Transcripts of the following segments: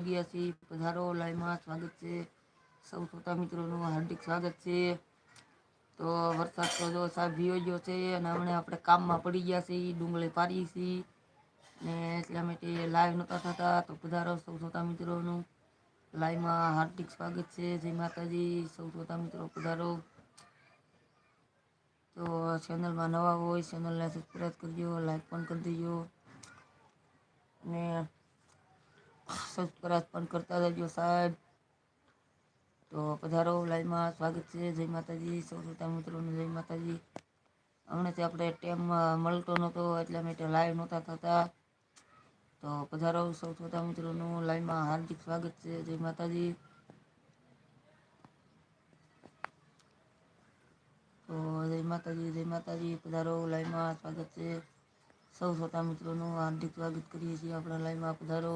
ગયા પધારો લાઈવમાં સ્વાગત છે. સૌ શ્રોતા મિત્રોનું હાર્દિક સ્વાગત છે. તો વરસાદ તો જો સાહેબ ગયો છે અને હમણાં આપણે કામમાં પડી ગયા છીએ, ડુંગળી પાડીએ છીએ. ને એટલા માટે લાઈવ નહોતા થતા, તો પધારો સૌ શ્રોતા મિત્રોનું. લાઈવમાં હાર્દિક સ્વાગત છે. જય માતાજી, સૌ શ્રોતા મિત્રો પધારો. તો ચેનલમાં નવા હોય, ચેનલને સબસ્ક્રાઈબ કરજો લાઈક પણ કરી દેજો. ને સબસ્ક્રાઈબ પણ કરતા રહેજો સાહેબ. તો પધારો લાઈવમાં સ્વાગત છે. જય માતાજી. સૌ શ્રોતા મિત્રોનું જય માતાજી. હમણાંથી આપણે ટાઈમ મળતો નહોતો, એટલા માટે લાઈવ નહોતા થતા. તો પધારો, સૌ શ્રોતા મિત્રોનું લાઈવમાં હાર્દિક સ્વાગત છે. જય માતાજી. તો જય માતાજી જય માતાજી. પધારો લાઈવમાં સ્વાગત છે. સૌ શ્રોતા મિત્રોનું હાર્દિક સ્વાગત કરીએ છીએ આપણા લાઈવમાં પધારો.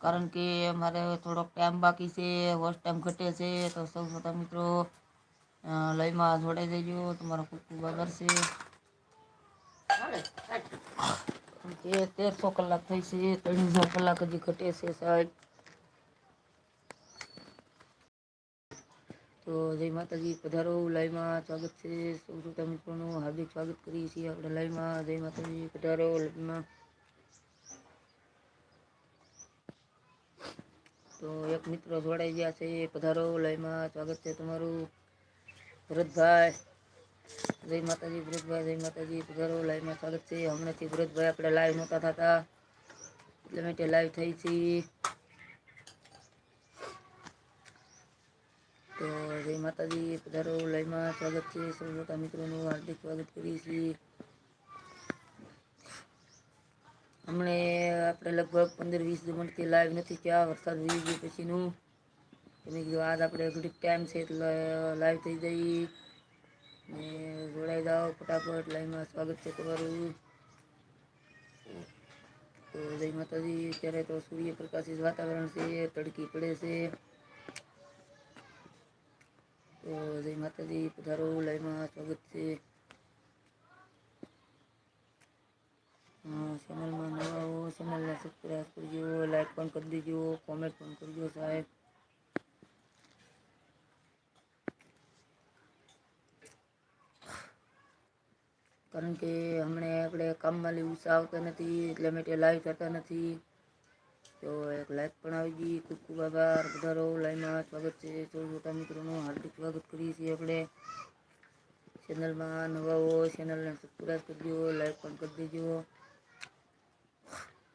કારણ કે મારે થોડોક ટાઈમ બાકી છે વર્ષ ટાઈમ ઘટે છે, તો સૌ શ્રોતા મિત્રો લઈમાં જોડાઈ દેજો તમારો ખૂબ ખૂબ આભાર છે. તેરસો કલાક થઈ છે, ત્રણસો કલાક હજી ઘટે છે સાહેબ. તો જય માતાજી, પધારો લાઈવમાં સ્વાગત છે. સૌ શ્રોતા મિત્રોનું હાર્દિક સ્વાગત કરીએ છીએ આપણે લાઈવમાં જય માતાજી, પધારો લાઈવમાં તો એક મિત્ર જોડાઈ ગયા છે પધારો લયમાં સ્વાગત છે તમારું. ભરતભાઈ, જય માતાજી, ભરતભાઈ, જય માતાજી, પધારો લાઈવમાં સ્વાગત છે. હમણાંથી ભરતભાઈ આપણે લાઈવ નહોતા થતા, એટલે માટે લાઈવ થઈ છીએ તો જય માતાજી, પધારો લયમાં સ્વાગત છે. સૌ મોટા મિત્રોનું હાર્દિક સ્વાગત કરીએ છીએ. હમણે આપણે લગભગ પંદર વીસ મિનિટથી લાઈવ નથી થયા, વરસાદ વીજ ગયો પછીનું. મેં કીધું આજ આપણે ઘડીક ટાઈમ છે એટલે લાઈવ થઈ જઈ. ને જોડાઈ જાઓ ફટાફટ લાઈવમાં સ્વાગત છે તમારું. તો જય માતાજી, અત્યારે તો સૂર્યપ્રકાશિત વાતાવરણ છે, તડકી પડે છે. તો જય માતાજી, પધારો લાઈવમાં સ્વાગત છે. ચેનલમાં નવા હો, ચેનલને સબસ્ક્રાઈબ કરજો લાઈક પણ કરી દેજો કોમેન્ટ પણ કરજો સાહેબ. કારણ કે હમણે આપણે કામમાં લેવું આવતા નથી, એટલે માટે લાઈવ થતા નથી. તો એક લાઈક પણ આવી ગઈ. ખૂબ ખૂબ આભાર. વધારો લાઈવમાં સ્વાગત છે. સૌ મોટા મિત્રોનું હાર્દિક સ્વાગત કરીએ છીએ આપણે. ચેનલમાં નવા હો, ચેનલને સબસ્ક્રાઈબ કરજો લાઈક પણ કરી દેજો.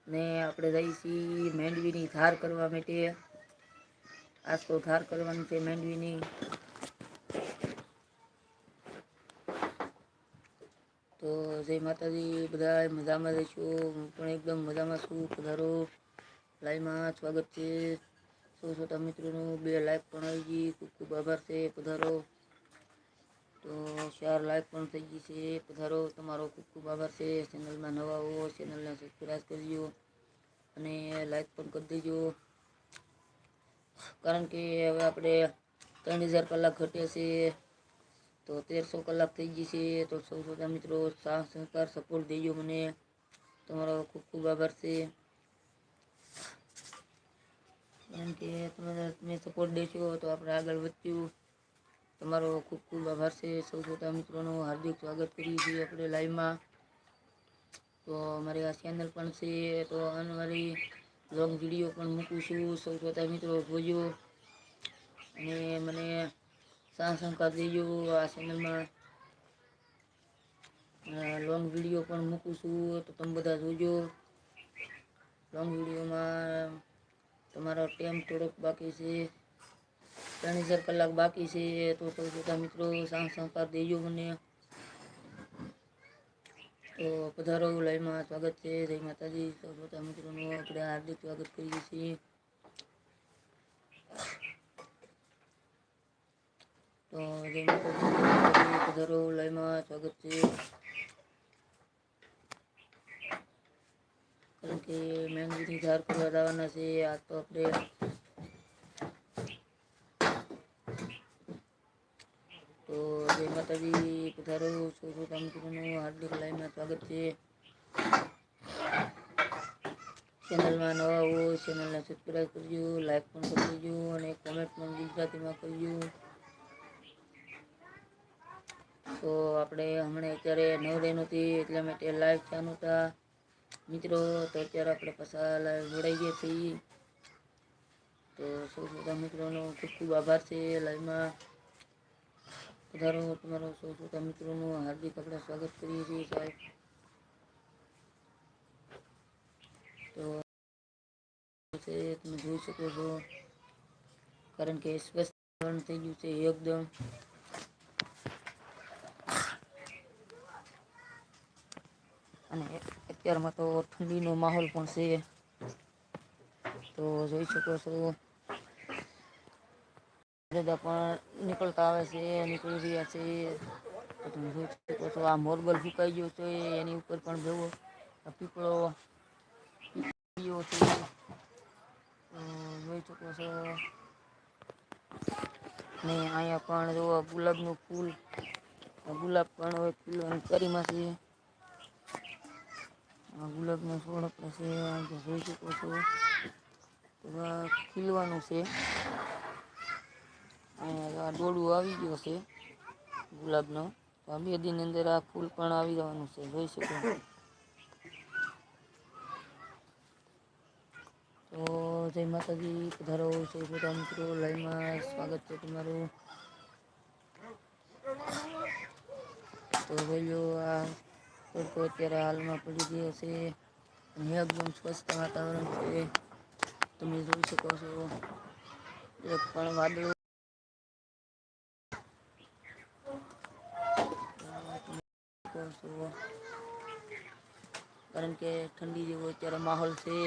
ને આપણે જઈએ છીએ મેંડવીની ધાર કરવા માટે. આજ તો ધાર કરવાની છે મેંડવીની. તો જય માતાજી બધા મજામાં રહીશું? હું પણ એકદમ મજામાં છું. પધારો. લાઈવમાં સ્વાગત છે. સો છોટા મિત્રોનું? બે લાઈક પણ આવી ગઈ. ખૂબ ખૂબ આભાર છે. પધારો. તો ચાર લાઈક પણ થઈ ગઈ છે. પધારો. તમારો ખૂબ ખૂબ આભાર છે. ચેનલમાં નવા હો ચેનલને સબસ્ક્રાઈબ કરજો અને લાઈક પણ કરી દેજો. કારણ કે હવે આપણે ત્રણ હજાર કલાક ઘટ્યા છે. તો તેરસો કલાક થઈ ગઈ છે. તો સૌ શ્રોતા મિત્રો સાથ સહકાર સપોર્ટ દેજો મને. તમારો ખૂબ ખૂબ આભાર છે. કારણ કે તમે તમે સપોર્ટ દેશો તો આપણે આગળ વધ્યું તમારો ખૂબ ખૂબ આભાર છે સૌ શ્રોતા મિત્રોનું. હાર્દિક સ્વાગત કરીએ છીએ આપણે લાઈવમાં તો અમારી આ ચેનલ પણ છે, તો મારી લોંગ વીડિયો પણ મૂકું છું. સૌ શ્રોતા મિત્રો, જોજો. અને મને સાથ સહકાર દેજો આ ચેનલમાં લોંગ વીડિયો પણ મૂકું છું, તો તમે બધા જોજો. લોંગ વિડીયોમાં તમારો ટાઈમ થોડોક બાકી છે. ત્રણ હજાર કલાક બાકી છે તો સૌ શ્રોતા મિત્રો સાથ સહકાર દેજો મને તો પધારો લાઈવમાં સ્વાગત છે જય માતાજી સૌ શ્રોતા મિત્રોનું આપણે હાર્દિક સ્વાગત કરીએ છીએ તો જય માતાજી પધારો લાઈવમાં સ્વાગત છે કારણ કે મેંગીની ધાર કરવા જવાના છે આ તો આપણે તો જય માતાજી પધારો શ્રોતા મિત્રોનું હાર્દિક લાઈનમાં સ્વાગત છે. ચેનલમાં નવા હોય ચેનલને સબસ્ક્રાઈબ કરજો લાઈક પણ કરી દેજો અને કોમેન્ટ પણ ગુજરાતીમાં કરજો. તો આપણે હમણાં અત્યારે નવરે નહોતી એટલા માટે લાઈવ ચાલુ હતા મિત્રો, તો અત્યારે આપણે પાછા લાઈવ જોડાઈ ગયા છીએ. તો સૌ બધા મિત્રોનો ખૂબ ખૂબ આભાર છે લાઈવમાં પધારો તમારો સૌ બધા મિત્રોનું. હાર્દિક આપણે સ્વાગત કરીએ છીએ સાહેબ. તો છે, તમે જોઈ શકો છો. કારણ કે સ્વસ્થ થઈ ગયું છે એકદમ. અને અત્યારમાં તો ઠંડીનો માહોલ પણ છે. તો જોઈ શકો છો. દાદા પણ નીકળતા આવે છે, નીકળી રહ્યા છે. તમે જોઈ શકો છો આ મોરબલ ફૂંકાઈ ગયો છે, એની ઉપર પણ આ પીપળો ગયો છે. જોઈ શકો છો. ને અહીંયા પણ જુઓ ગુલાબનું ફૂલ. ગુલાબ પણ હવે ફૂલવાની કરીમાં છે. ગુલાબનો છોડ આપણે છે જોઈ શકો છો. ખીલવાનું છે. આ ડોળું આવી ગયો છે, ગુલાબનો. તો બે દિનની અંદર આ ફૂલ પણ આવી જવાનું છે, જોઈ શકો તો જય માતાજી, પધારો છે બધા મિત્રો. લાઈવમાં સ્વાગત છે તમારું. તો ભાઈઓ, આ તડકો અત્યારે હાલમાં પડી ગયો છે એકદમ સ્વસ્થ વાતાવરણ છે. તમે જોઈ શકો છો. એક પણ વાદળો છો. કારણ કે ઠંડી જેવો અત્યારે માહોલ છે.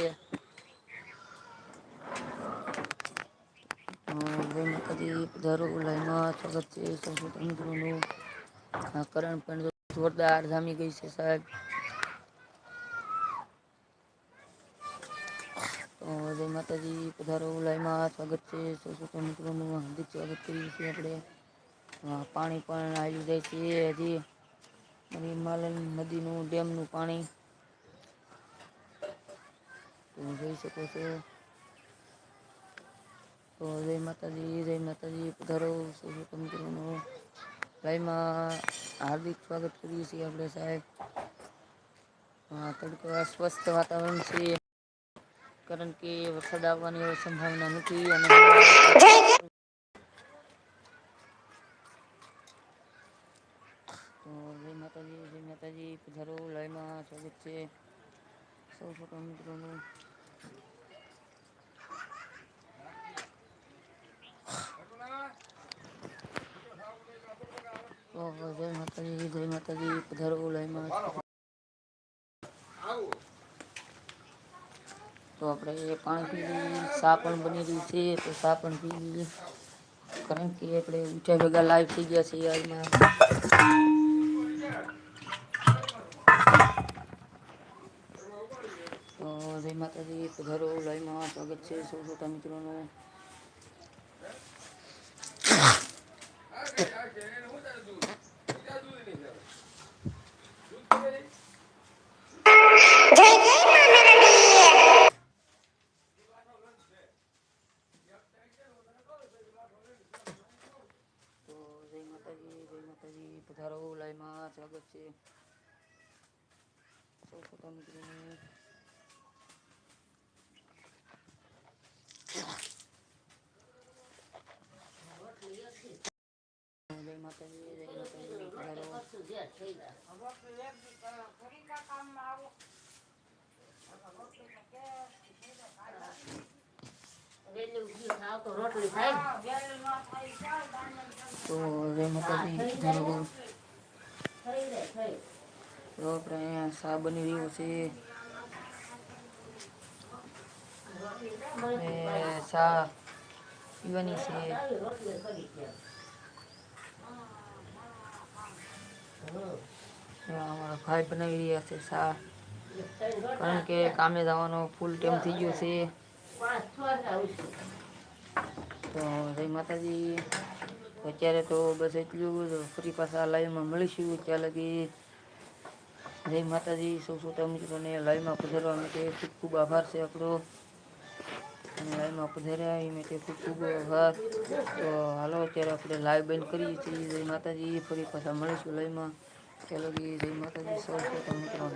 પધારો લાઈનમાં સ્વાગત છે સૌ શ્રોતા મિત્રોનું કરણ પણ જોરદાર જામી ગઈ છે સાહેબ. તો જય માતાજી, પધારો લાઈમાં સ્વાગત છે સૌ શ્રોતા મિત્રોનું. હાર્દિક સ્વાગત કરીએ છીએ આપણે. પાણી પણ આવી જાય છે હજી. અને હિમાલયન નદીનું, ડેમનું પાણી. તમે જોઈ શકો છો. તો જય માતાજી જય માતાજી. પધારો સૌ શ્રોતા લાઈવમાં હાર્દિક સ્વાગત કરીએ છીએ આપણે સાહેબ. હા તડકો સ્વસ્થ વાતાવરણ છે. કારણ કે વરસાદ આવવાની સંભાવના નથી અને તો જય માતાજી જય માતાજી પધારો લાઈવમાં સ્વાગત છે સૌ શ્રોતા મિત્રોનું જય માતાજી જય માતાજી પધારો લાઈવમાં તો આપણે પાણી પી લઈએ પણ બની રહી છે, તો પણ પી લઈએ. કારણ કે આપણે ઊંચા ભેગા લાઈવ થઈ ગયા છે આજમાં તો જય માતાજી પધારો લાઈમાં સ્વાગત છે સૌ શ્રોતા મિત્રોનું. તો જય માતાજી જય માતાજી. પધારો લાઈમાં સ્વાગત છે. સૌ શ્રોતા મિત્રોનું જય માતાજી જય માતાજી તો પધારો તો આપણે અહીંયા શા બની રહ્યો છે શા પીવાની છે. અમારા ભાઈ બનાવી રહ્યા છે શા કારણ કે કામે જવાનો ફૂલ ટાઈમ થઈ ગયો છે. તો જય માતાજી. અત્યારે તો બસ એટલું ફરી પાછા લાઈવમાં મળીશું. ત્યાં લગી જય માતાજી. સૌ શ્રોતા મિત્રોને લાઈવમાં પધારવા માટે ખૂબ ખૂબ આભાર છે આપણો ચેનલમાં પધાર્યા મેં ખૂબ ખૂબ આભાર તો હાલો, અત્યારે આપણે લાઈવ બંધ કરીએ છીએ. જય માતાજી. ફરી પાછા મળીશું લાઈવમાં. ચાલો જય માતાજી. સૌ મિત્રો.